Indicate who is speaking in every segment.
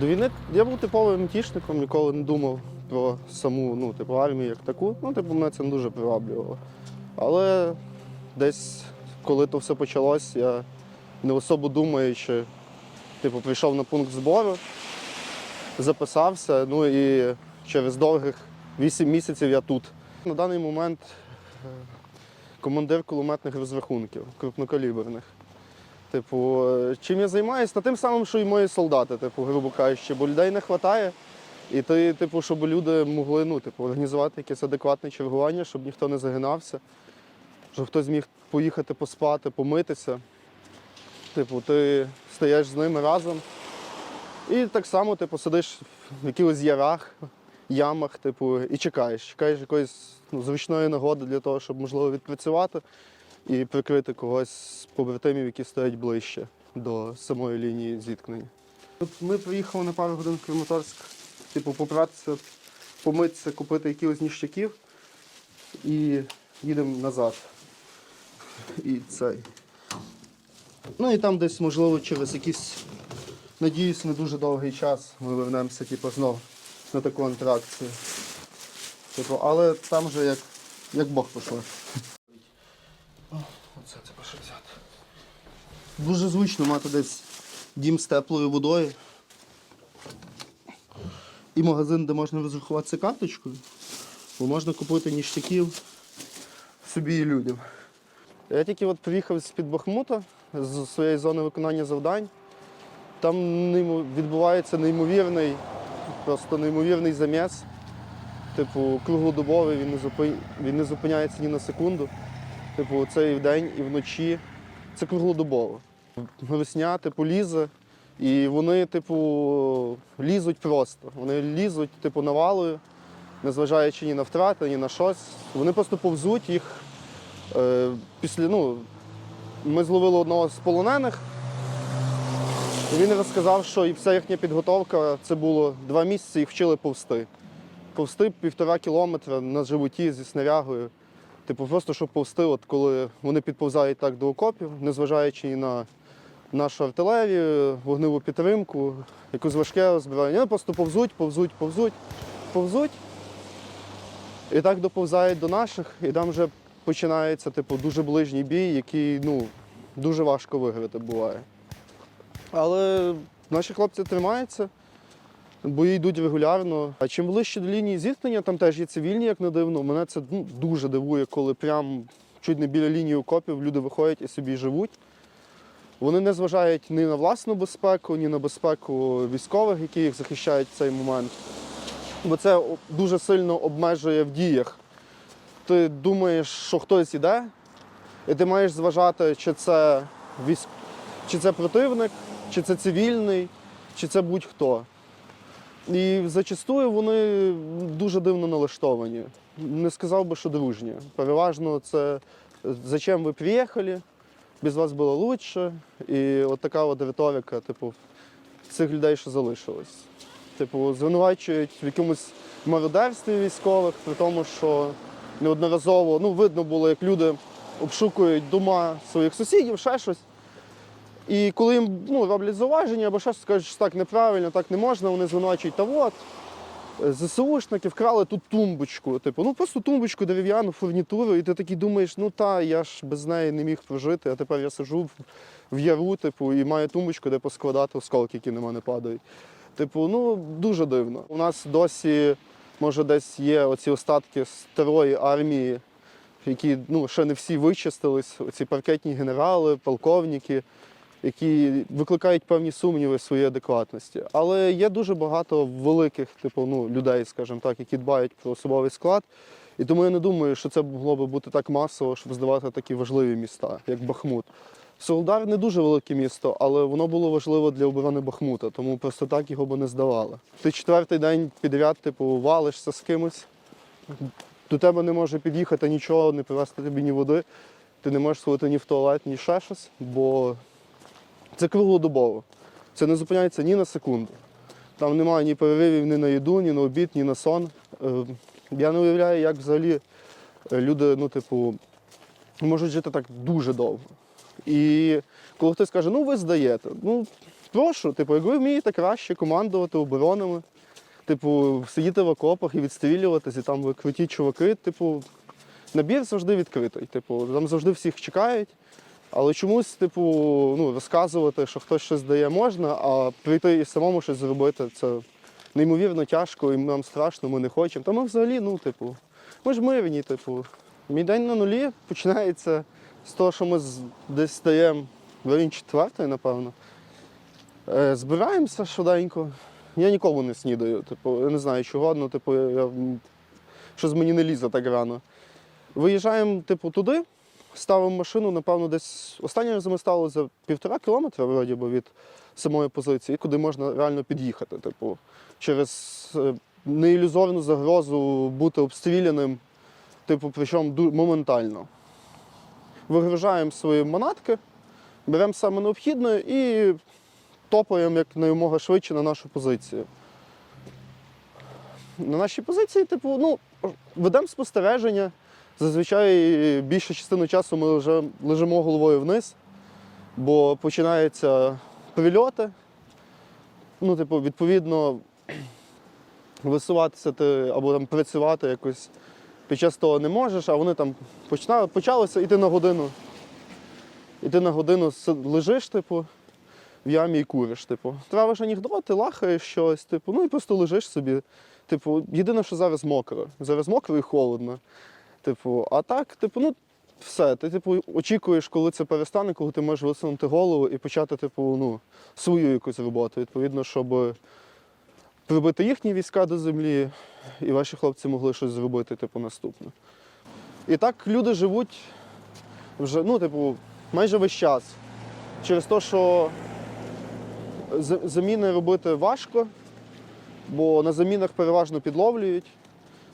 Speaker 1: До війни я був типовим мтішником, ніколи не думав про саму ну, типу, армію як таку. Ну, типу, мене це не дуже приваблювало. Але десь, коли то все почалось, я не особо думаючи, типу, прийшов на пункт збору, записався, ну і через довгих 8 місяців я тут. На даний момент е, командир кулеметних розрахунків, крупнокаліберних. Типу, е, чим я займаюся? Та тим самим, що і мої солдати, типу, грубо кажучи, бо людей не вистачає. І ти, типу, щоб люди могли ну, типу, організувати якесь адекватне чергування, щоб ніхто не загинався, щоб хтось міг поїхати поспати, помитися. Типу, ти стаєш з ними разом. І так само, типу, сидиш в якихось ярах, ямах, типу, і чекаєш. Чекаєш якоїсь ну, зручної нагоди для того, щоб можливо відпрацювати і прикрити когось з побратимів, які стоять ближче до самої лінії зіткнення. От Ми приїхали на пару годин в Краматорськ, типу, попратися, помитися, купити якихось ніщаків і їдемо назад. І цей. Ну і там десь, можливо, через якийсь, надіюсь, не дуже довгий час ми вернемося, типу, знов на таку антракцію. Типу, але там же як, як Бог пошле. Оце це перше взяти. Дуже зручно мати десь дім з теплою водою. І магазин, де можна розрахуватися карточкою, бо можна купити ніштяків собі і людям. Я тільки от приїхав з-під Бахмута, з своєї зони виконання завдань. Там відбувається неймовірний, просто неймовірний заміс. Типу, круглодобовий, він не зупиняється ні на секунду. Типу, це і вдень, і вночі. Це круглодобово. Весня, типу, лізе, і вони, типу, лізуть просто. Вони лізуть, типу, навалою, незважаючи ні на втрати, ні на щось. Вони просто повзуть їх. Е, після, ну, ми зловили одного з полонених. Він розказав, що і вся їхня підготовка це було два місяці, їх вчили повсти. Повсти півтора кілометра на животі зі снарягою. Типу, просто щоб повсти, от коли вони підповзають так до окопів, незважаючи на нашу артилерію, вогневу підтримку, якусь важке розбирання. Вони просто повзуть, повзуть, повзуть, повзуть. І так доповзають до наших, і там вже починається типу, дуже ближній бій, який ну, дуже важко виграти буває. Але наші хлопці тримаються, бої йдуть регулярно. А чим ближче до лінії зіткнення, там теж є цивільні, як не дивно. Мене це ну, дуже дивує, коли прям чуть не біля лінії окопів люди виходять і собі живуть. Вони не зважають ні на власну безпеку, ні на безпеку військових, які їх захищають в цей момент. Бо це дуже сильно обмежує в діях. Ти думаєш, що хтось іде, і ти маєш зважати, чи це військ... чи це противник, чи це цивільний, чи це будь-хто. І зачастую вони дуже дивно налаштовані. Не сказав би, що дружні. Переважно це зачем ви приїхали, без вас було лучше. І от така от риторика, типу, цих людей, що залишилось. Типу, звинувачують в якомусь мародерстві військових, при тому, що неодноразово ну, видно було, як люди обшукують дома своїх сусідів, ще щось. І коли їм ну, роблять зауваження або щось, скажуть, що так неправильно, так не можна, вони звинувачують, та от. е, ЗСУшники вкрали тут тумбочку. Типу, ну просто тумбочку, дерев'яну фурнітуру, і ти такий думаєш, ну та, я ж без неї не міг прожити, а тепер я сижу в, в яру, типу, і маю тумбочку, де поскладати осколки, які на мене падають. Типу, ну дуже дивно. У нас досі, може, десь є оці остатки старої армії, які ну, ще не всі вичистились, оці паркетні генерали, полковники, які викликають певні сумніви в адекватності. Але є дуже багато великих, типу, ну, людей, скажімо так, які дбають про особовий склад. І тому я не думаю, що це могло би бути так масово, щоб здавати такі важливі міста, як Бахмут. Солдар не дуже велике місто, але воно було важливо для оборони Бахмута, тому просто так його би не здавали. Ти четвертий день підряд, типу, валишся з кимось, до тебе не може під'їхати нічого, не привезти тобі ні води, ти не можеш сходити ні в туалет, ні ще щось, бо це круглодобово. Це не зупиняється ні на секунду. Там немає ні переривів ні на їду, ні на обід, ні на сон. Е, Я не уявляю, як взагалі е, люди, ну, типу, можуть жити так дуже довго. І коли хтось каже, ну ви здаєте, ну прошу, типу, як ви вмієте краще командувати оборонами, типу, сидіти в окопах і відстрілюватись, і там ви круті чуваки, типу, набір завжди відкритий. Типу, там завжди всіх чекають. Але чомусь, типу, ну, розказувати, що хтось щось дає можна, а прийти і самому щось зробити, це неймовірно тяжко, і нам страшно, ми не хочемо. Та ми взагалі, ну, типу, ми ж мирні, типу. Мій день на нулі починається з того, що ми десь стаємо в районі четвертої, напевно. Е, збираємося швиденько. Я ніколи не снідаю. Типу, я не знаю чого, ну, типу, я, щось мені не лізе так рано. Виїжджаємо, типу, туди, ставимо машину, напевно, десь останнє раз ми стали за півтора кілометра вроді би, від самої позиції, куди можна реально під'їхати. Типу, через е, неілюзорну загрозу бути обстріляним, типу, причому моментально. Вигружаємо свої манатки, беремо саме необхідне і топаємо як наймога швидше на нашу позицію. На нашій позиції, типу, ну, ведемо спостереження. Зазвичай більшу частину часу ми вже лежимо головою вниз, бо починаються прильоти. Ну, типу, відповідно, висуватися ти або там працювати якось під час того не можеш, а вони там починали, почалося йти на годину. І ти на годину лежиш, типу, в ямі і куриш. Типу. Травиш анекдоти, лахаєш щось, типу, ну і просто лежиш собі. Типу, єдине, що зараз мокро. Зараз мокро і холодно. Типу, а так, типу, ну, все. Ти, типу, очікуєш, коли це перестане, коли ти можеш висунути голову і почати, типу, ну, свою якусь роботу. Відповідно, щоб прибити їхні війська до землі, і ваші хлопці могли щось зробити, типу, наступне. І так люди живуть вже, ну, типу, майже весь час. Через те, що заміни робити важко, бо на замінах переважно підловлюють.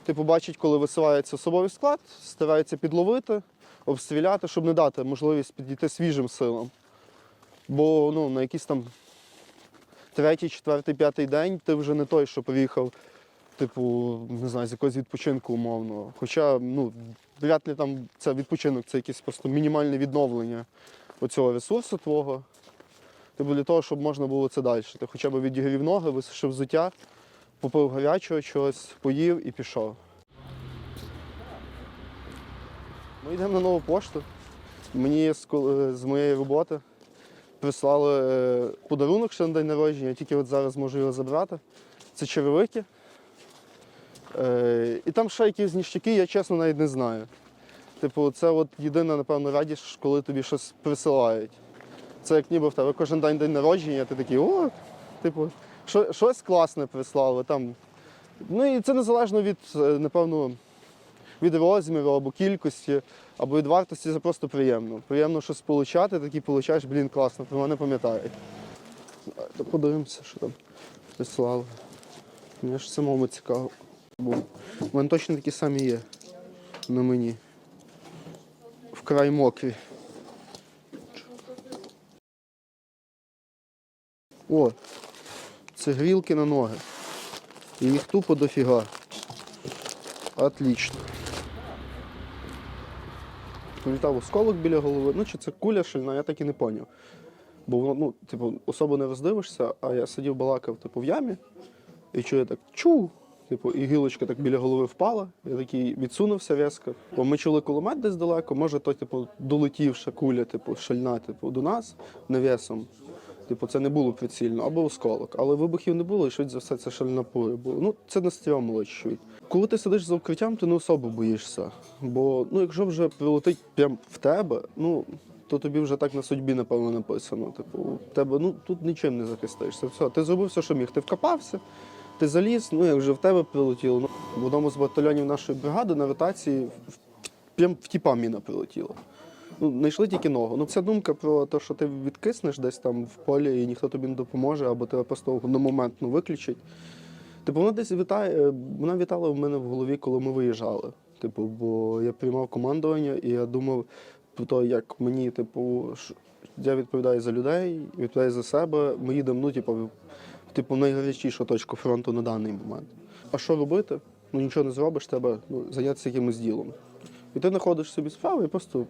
Speaker 1: Типу, бачать, коли висувається особовий склад, стараються підловити, обстріляти, щоб не дати можливість підійти свіжим силам. Бо ну, на якийсь там третій, четвертий, п'ятий день ти вже не той, що приїхав, типу, не знаю, з якогось відпочинку умовно. Хоча, ну, вряд ли там це відпочинок, це якесь просто мінімальне відновлення оцього ресурсу твого. Типу для того, щоб можна було це далі. Ти хоча б відігрів ноги, висушив взуття, попив гарячого чогось, поїв і пішов. Ми йдемо на нову пошту. Мені з, з моєї роботи прислали е, подарунок ще на день народження, я тільки от зараз можу його забрати. Це черевики. Е, і там ще якісь ніштяки, я чесно навіть не знаю. Типу, це от єдина, напевно, радість, коли тобі щось присилають. Це як ніби в тебе кожен день день народження, ти такий, о, типу, що, щось класне прислали. Там. Ну і це незалежно від, е, напевно, від розміру або кількості, або від вартості, це просто приємно. Приємно щось получати, такі получаєш, блін, класно, про мене пам'ятають. Подивимося, що там прислали. Мені ж самому цікаво. В мене точно такі самі є на мені. Вкрай мокрі. О, це грілки на ноги. І їх тупо дофіга. Отлично. Політав осколок біля голови. Ну, чи це куля шильна, я так і не поняв. Бо воно, ну, типу, особо не роздивишся, а я сидів балакав типу, в ямі і чую так чу. Типу, і гілочка так біля голови впала. Я такий відсунувся різко. Бо ми чули кулемет десь далеко, може, то, типу, долетівша куля, типу, шальна, типу, до нас навісом. Типу, це не було прицільно, або осколок. Але вибухів не було, і швидше за все це шальна пуля була. Ну, це не чуть. Коли ти сидиш за укриттям, ти не особо боїшся. Бо ну, якщо вже прилетить прямо в тебе, ну то тобі вже так на судьбі, напевно, написано. Типу, тебе ну тут нічим не захистишся. Все, ти зробив все, що міг. Ти вкопався, ти заліз, ну як вже в тебе прилетіло. Ну, в одному з батальйонів нашої бригади на ротації прям в тіпа міна прилетіла. Ну, знайшли тільки ногу. Ну, ця думка про те, що ти відкиснеш десь там в полі і ніхто тобі не допоможе, або тебе просто на момент ну, виключить. Типу, вона десь вітає, е, вона вітала в мене в голові, коли ми виїжджали. Типу, бо я приймав командування, і я думав про те, як мені, типу, я відповідаю за людей, відповідаю за себе. Ми їдемо, ну, типу, типу, найгарячішу точку фронту на даний момент. А що робити? Ну нічого не зробиш, треба ну, зайнятися якимось ділом. І ти знаходиш собі справу і просто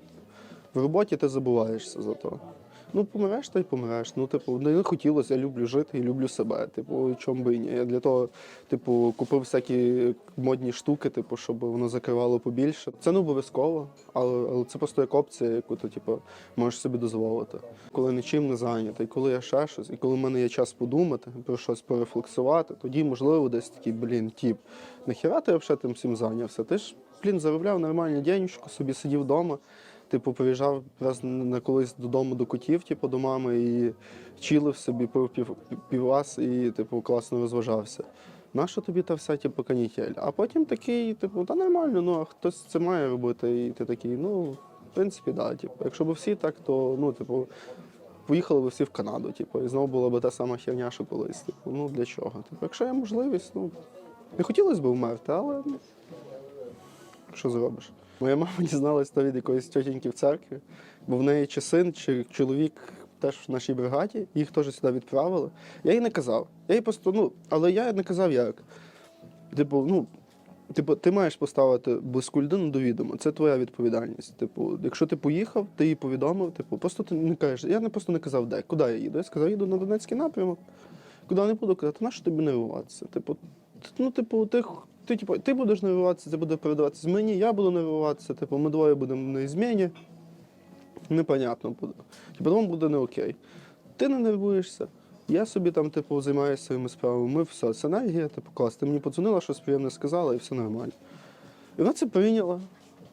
Speaker 1: В роботі ти забуваєшся за то. Ну, помреш, та й помреш. Ну, типу, не хотілося, я люблю жити і люблю себе. Типу, чому би ні. Я для того, типу, купив всякі модні штуки, типу, щоб воно закривало побільше. Це не обов'язково, але, але це просто як опція, яку ти типу, можеш собі дозволити. Коли нічим не зайнятий, коли я ще щось, і коли в мене є час подумати, про щось порефлексувати, тоді, можливо, десь такий, блін, тіп, нахіра ти взагалі тим всім зайнявся? Ти ж, блін, заробляв нормальну денежку, собі сидів вдома. Типу, приїжджав раз на колись додому до котів, типу, до мами, і чилив собі, пив пів, півас і, типу, класно розважався. Нащо тобі та вся, типу, канітель? А потім такий, типу, та нормально, ну а хтось це має робити. І ти такий, ну, в принципі, да. Типу, якщо б всі так, то ну, типу, поїхали б всі в Канаду, типу, і знову була б та сама херня, що колись. Типу, ну для чого? Типу, якщо є можливість, ну не хотілося б вмерти, але ну, що зробиш? Моя мама дізналась то від якоїсь тітеньки в церкві, бо в неї чи син, чи чоловік теж в нашій бригаді, їх теж сюди відправили. Я їй не казав. Я їй просто, ну, але я не казав як. Типу, ну, типу, ти маєш поставити близьку людину до відома. Це твоя відповідальність. Типу, якщо ти поїхав, ти їй повідомив, типу, просто ти не кажеш. Я не просто не казав, де, куди я їду. Я сказав, їду на Донецький напрямок. Куди не буду казати, нащо тобі нервуватися? Типу, ну, типу, ти, ти, типу, ти будеш нервуватися, це буде передаватися мені, я буду нервуватися, типу, ми двоє будемо на зміні. Непонятно буде. Типу, тому буде не окей. Ти не нервуєшся. Я собі там, типу, займаюся своїми справами. Ми все, це енергія, типу, клас. Ти мені подзвонила, щось приємне сказала, і все нормально. І вона це прийняла.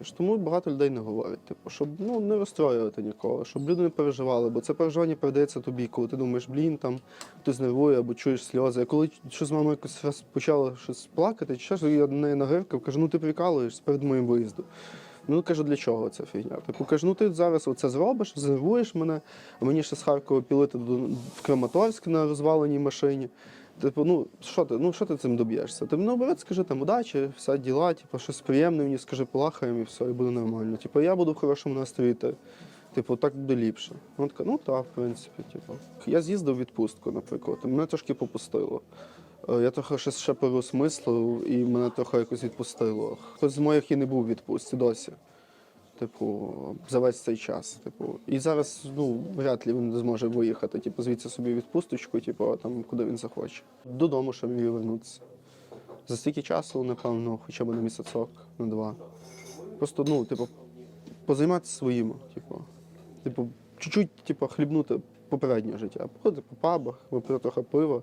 Speaker 1: Ж Тому багато людей не говорять, типу, щоб ну, не розстроювати нікого, щоб люди не переживали, бо це переживання передається тобі, коли ти думаєш, блін, там хтось нервує або чуєш сльози. Я коли що з мамою якось раз почала щось плакати, чи що я до неї нагривкав, кажу, ну ти прикалуєшся перед моїм виїздом. Ну кажу, для чого ця фігня? Типу кажу, ну ти зараз оце зробиш, знервуєш мене, а мені ще з Харкова пілити в Краматорськ на розваленій машині. Типу, ну що ти, ну що ти цим доб'єшся? Ти наоборот скажи там удачі, все діла, типу, щось приємне мені скажи, полахаємо і все, і буде нормально. Типу, я буду в хорошому настрої. Ти, типу, так буде ліпше. Вона така, ну так, в принципі, типу. Я з'їздив в відпустку, наприклад, мене трошки попустило. Е, Я трохи щось ще переосмислив і мене трохи якось відпустило. Хтось з моїх і не був у відпустці досі. Типу, за весь цей час. Типу. І зараз ну, вряд ли він зможе виїхати, типу, звідси собі відпусточку, типу, там, куди він захоче. Додому, щоб міг вернутися. За стільки часу, напевно, хоча б на місяцок, на два. Просто, ну, типу, позайматися своїм, типу. Типу, чуть-чуть, типу, хлібнути попереднє життя. Походити по пабах, випити трохи пива,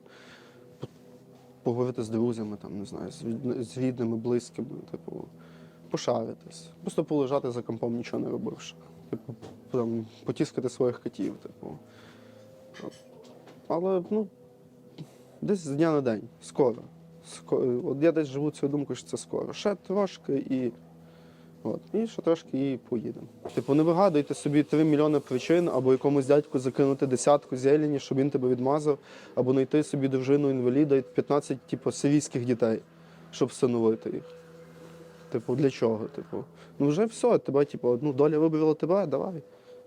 Speaker 1: поговорити з друзями, там, не знаю, з рідними, близькими, типу, пошаритись. Просто полежати за компом, нічого не робивши. Типу, там, потіскати своїх котів, типу. Але, ну, десь з дня на день, скоро. скоро. От я десь живу цією думкою, що це скоро. Ще трошки і. От, і ще трошки і поїдемо. Типу, не вигадуйте собі 3 мільйони причин, або якомусь дядьку закинути десятку зелені, щоб він тебе відмазав, або знайти собі дружину інваліда і 15 типу, сирійських дітей, щоб встановити їх. Типу, для чого? Типу, ну вже все, тебе, типу, ну, доля вибрала тебе, давай,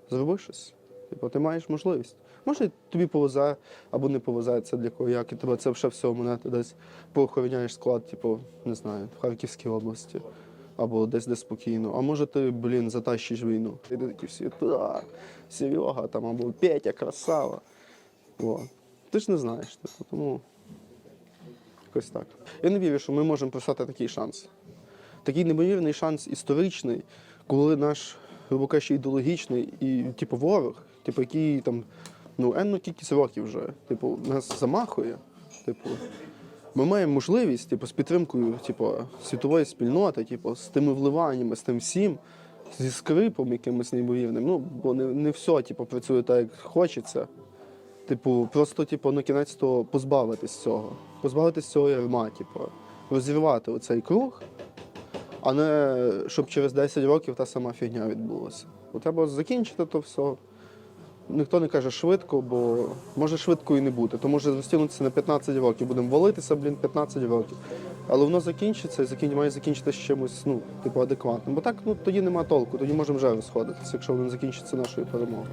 Speaker 1: зроби щось. Типу, ти маєш можливість. Може, тобі повезе або не повезе, це для кого як, і тебе це вже все мене десь поохороняєш склад, типу, не знаю, в Харківській області. Або десь де спокійно. А може ти, блін, затащиш війну. І ти такі всі, Серега там, або Петя, красава. О. Ти ж не знаєш, типу, тому якось так. Я не вірю, що ми можемо писати такий шанс. Такий неймовірний шанс історичний, коли наш, грубо кажучи, ідеологічний і, типу, ворог, типу, який там, ну, енну кількість років вже, типу, нас замахує. Типу, ми маємо можливість, типу, з підтримкою типу, світової спільноти, типу, з тими вливаннями, з тим всім, зі скрипом якимось неймовірним. Ну, бо не, не все типу, працює так, як хочеться. Типу, просто, типу, на кінець то позбавитись цього. Позбавитись цього ярма, типу, розірвати оцей круг, а не щоб через 10 років та сама фігня відбулася. Бо треба закінчити то все. Ніхто не каже швидко, бо може швидко і не бути. То може розтягнутися на 15 років. Будемо валитися, блін, 15 років. Але воно закінчиться і закін... має закінчитися чимось, ну, типу, адекватним. Бо так ну, тоді нема толку, тоді можемо вже розходитися, якщо воно закінчиться нашою перемогою.